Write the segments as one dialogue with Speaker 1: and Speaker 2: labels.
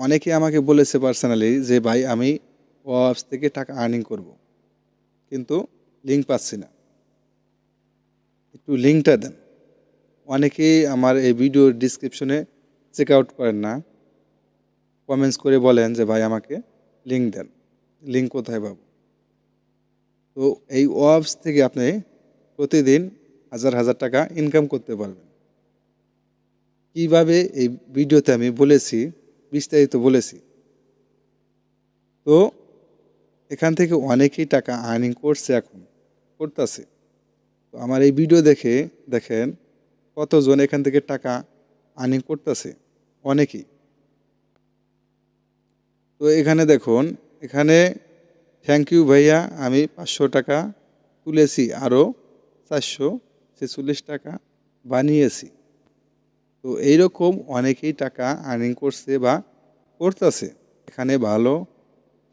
Speaker 1: অনেকে আমাকে বলেছে পার্সোনালি যে, ভাই, আমি ও অ্যাপস থেকে টাকা আর্নিং করব। কিন্তু লিঙ্ক পাচ্ছি না। একটু লিঙ্কটা দেন। অনেকেই আমার এই ভিডিওর ডিসক্রিপশনে চেক আউট করেন না। কমেন্টস করে বলেন যে, ভাই, আমাকে লিঙ্ক দেন। লিঙ্ক কোথায় পাবো? তো এই ওয়াবস থেকে আপনি প্রতিদিন হাজার হাজার টাকা ইনকাম করতে পারবেন। কীভাবে এই ভিডিওতে আমি বলেছি বিস্তারিত বলেছি। তো, এখান থেকে অনেকেই টাকা আর্নিং করছে এখন, করতেছে। তো আমার এই ভিডিও দেখে দেখেন কতজন এখান থেকে টাকা আর্নিং করতেছে, অনেকেই। তো এখানে দেখুন, এখানে থ্যাংক ইউ ভাইয়া, আমি পাঁচশো টাকা তুলেছি আরও চারশো ছেচল্লিশ টাকা বানিয়েছি। তো এইরকম অনেকেই টাকা আর্নিং করছে বা করতেছে। এখানে ভালো,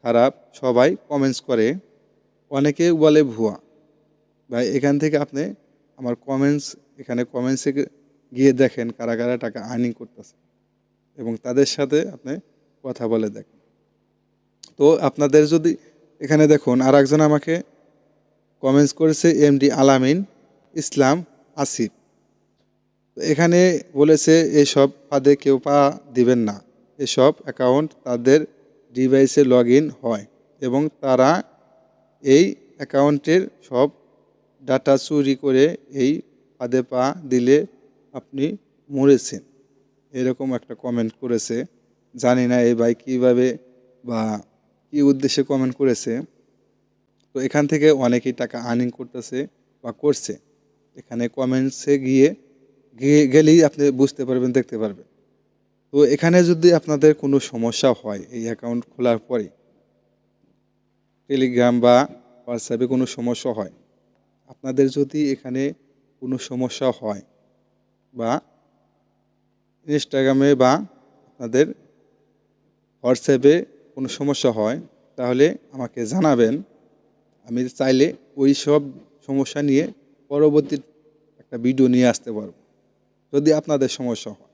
Speaker 1: খারাপ সবাই কমেন্টস করে। অনেকে বলে ভুয়া। ভাই, এখান থেকে আপনি আমার কমেন্টস এখানে কমেন্টসে গিয়ে দেখেন কারা কারা টাকা আর্নিং করতেছে এবং তাদের সাথে আপনি কথা বলে দেখেন। তো আপনাদের যদি এখানে দেখুন আর আমাকে কমেন্টস করেছে এমডি আলামিন ইসলাম আসিফ এখানে বলেছে, এসব ফাঁদে কেউ পা দিবেন না। এসব অ্যাকাউন্ট তাদের ডিভাইসে লগ হয় এবং তারা এই অ্যাকাউন্টের সব ডাটা চুরি করে এই ফাঁদে পা দিলে আপনি মরেছেন। এরকম একটা কমেন্ট করেছে। জানি না এই ভাই কীভাবে বা কী উদ্দেশ্যে কমেন্ট করেছে। তো এখান থেকে অনেকেই টাকা আর্নিং করতেছে বা করছে। এখানে কমেন্টসে গিয়ে গিয়ে গেলেই আপনি বুঝতে পারবেন, দেখতে পারবেন। তো এখানে যদি আপনাদের কোনো সমস্যা হয় এই অ্যাকাউন্ট খোলার পরে টেলিগ্রাম বা হোয়াটসঅ্যাপে কোনো সমস্যা হয়, আপনাদের যদি এখানে কোনো সমস্যা হয় বা ইনস্টাগ্রামে বা আপনাদের হোয়াটসঅ্যাপে কোনো সমস্যা হয়, তাহলে আমাকে জানাবেন। আমি চাইলে ওই সব সমস্যা নিয়ে পরবর্তী একটা ভিডিও নিয়ে আসতে পারব। যদি আপনাদের সমস্যা হয়।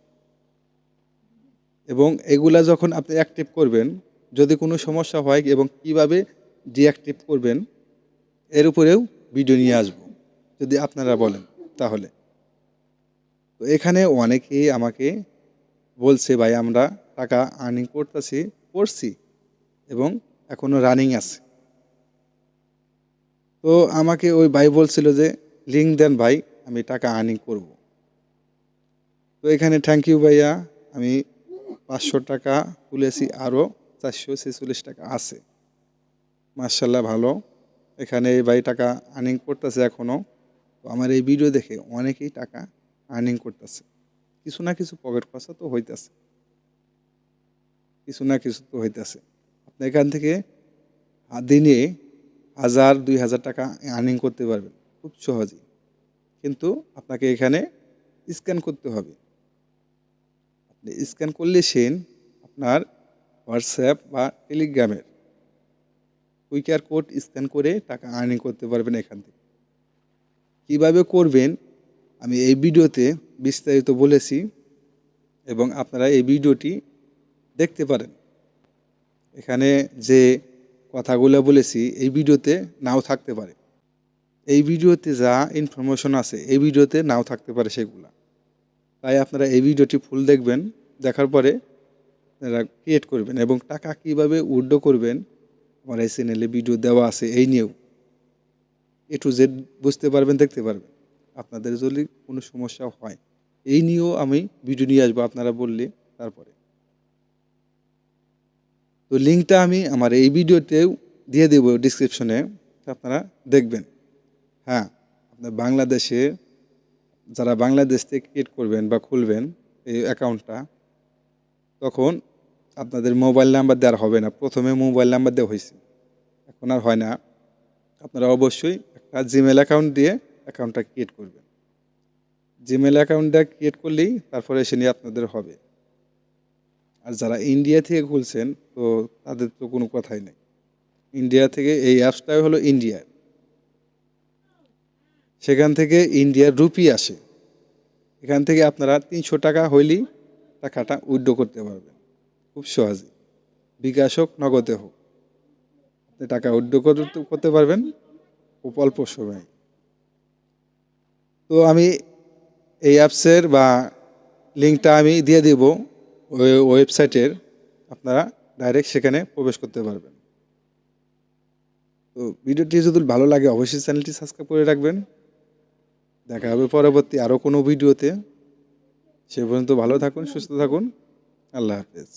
Speaker 1: এবং এগুলা যখন আপনি অ্যাক্টিভ করবেন, যদি কোনো সমস্যা হয় এবং কীভাবে ডিঅ্যাক্টিভ করবেন, এর উপরেও ভিডিও নিয়ে আসব, যদি আপনারা বলেন তাহলে। তো এখানে অনেকেই আমাকে বলছে, ভাই, আমরা টাকা আর্নিং করতেছি, করছি এবং এখনও রানিং আছে। তো আমাকে ওই ভাই বলছিল যে, লিঙ্ক দেন ভাই, আমি টাকা আর্নিং করব। তো এখানে থ্যাংক ইউ ভাইয়া। আমি পাঁচশো টাকা তুলেছি আরও চারশো ছেচল্লিশ টাকা আছে। মার্শাল্লাহ ভালো। এখানে এই ভাই টাকা আর্নিং করতেছে এখনও তো আমার এই ভিডিও দেখে অনেকেই টাকা আর্নিং করতেছে। কিছু না কিছু পকেট খরচা তো হইতেছে। কিছু না কিছু তো হইতেছে। আপনি এখান থেকে দিনে হাজার, দুই হাজার টাকা আর্নিং করতে পারবেন। খুব সহজেই। কিন্তু আপনাকে এখানে স্ক্যান করতে হবে। স্ক্যান করলে সেন আপনার হোয়াটসঅ্যাপ বা টেলিগ্রামের কুইকার কোড স্ক্যান করে টাকা আর্নিং করতে পারবেন এখান থেকে। কীভাবে করবেন? আমি এই ভিডিওতে বিস্তারিত বলেছি এবং আপনারা এই ভিডিওটি দেখতে পারেন। এখানে যে কথাগুলো বলেছি, এই ভিডিওতে নাও থাকতে পারে। এই ভিডিওতে যা ইনফরমেশন আছে, এই ভিডিওতে নাও থাকতে পারে সেগুলা। তাই আপনারা এই ভিডিওটি ফুল দেখবেন, দেখার পরে আপনারা ক্রিয়েট করবেন এবং টাকা কীভাবে উইড্রো করবেন, আমার এই চ্যানেলে ভিডিও দেওয়া আছে এই নিয়েও। এ টু জেড বুঝতে পারবেন, দেখতে পারবেন। আপনাদের যদি কোনো সমস্যা হয়, এই নিয়েও আমি ভিডিও নিয়ে আসব আপনারা বললে তারপরে। তো লিঙ্কটা আমি আমার এই ভিডিওতেও দিয়ে দেবো ডিসক্রিপশনে আপনারা দেখবেন। হ্যাঁ আপনার বাংলাদেশে যারা বাংলাদেশ থেকে ক্রিয়েট করবেন বা খুলবেন এই অ্যাকাউন্টটা, তখন আপনাদের মোবাইল নাম্বার দেওয়ার হবে না। প্রথমে মোবাইল নাম্বার দেওয়া হয়েছে। এখন আর হয় না। আপনারা অবশ্যই একটা জিমেল অ্যাকাউন্ট দিয়ে অ্যাকাউন্টটা ক্রিয়েট করবেন। জিমেল অ্যাকাউন্টটা ক্রিয়েট করলেই তারপরে এসে নিয়ে আপনাদের হবে। আর যারা ইন্ডিয়া থেকে খুলছেন, তো তাদের তো কোনো কথাই নেই। ইন্ডিয়া থেকে এই অ্যাপসটাই হলো ইন্ডিয়ার সেখান থেকে ইন্ডিয়ার রুপি আসে। এখান থেকে আপনারা তিনশো টাকা হইলেই টাকাটা উইড্রো করতে পারবেন। খুব সহজে। বিকাশ হোক, নগদে হোক। আপনি টাকা উইথড্র করতে করতে পারবেন খুব অল্প সময়ে। তো আমি এই অ্যাপসের বা লিঙ্কটা আমি দিয়ে দিব ওই ওয়েবসাইটের। আপনারা ডাইরেক্ট সেখানে প্রবেশ করতে পারবেন। তো ভিডিওটি যদি ভালো লাগে, অবশ্যই চ্যানেলটি সাবস্ক্রাইব করে রাখবেন। দেখা হবে পরবর্তী আরও কোনো ভিডিওতে। সে পর্যন্ত ভালো থাকুন সুস্থ থাকুন। আল্লাহ হাফেজ।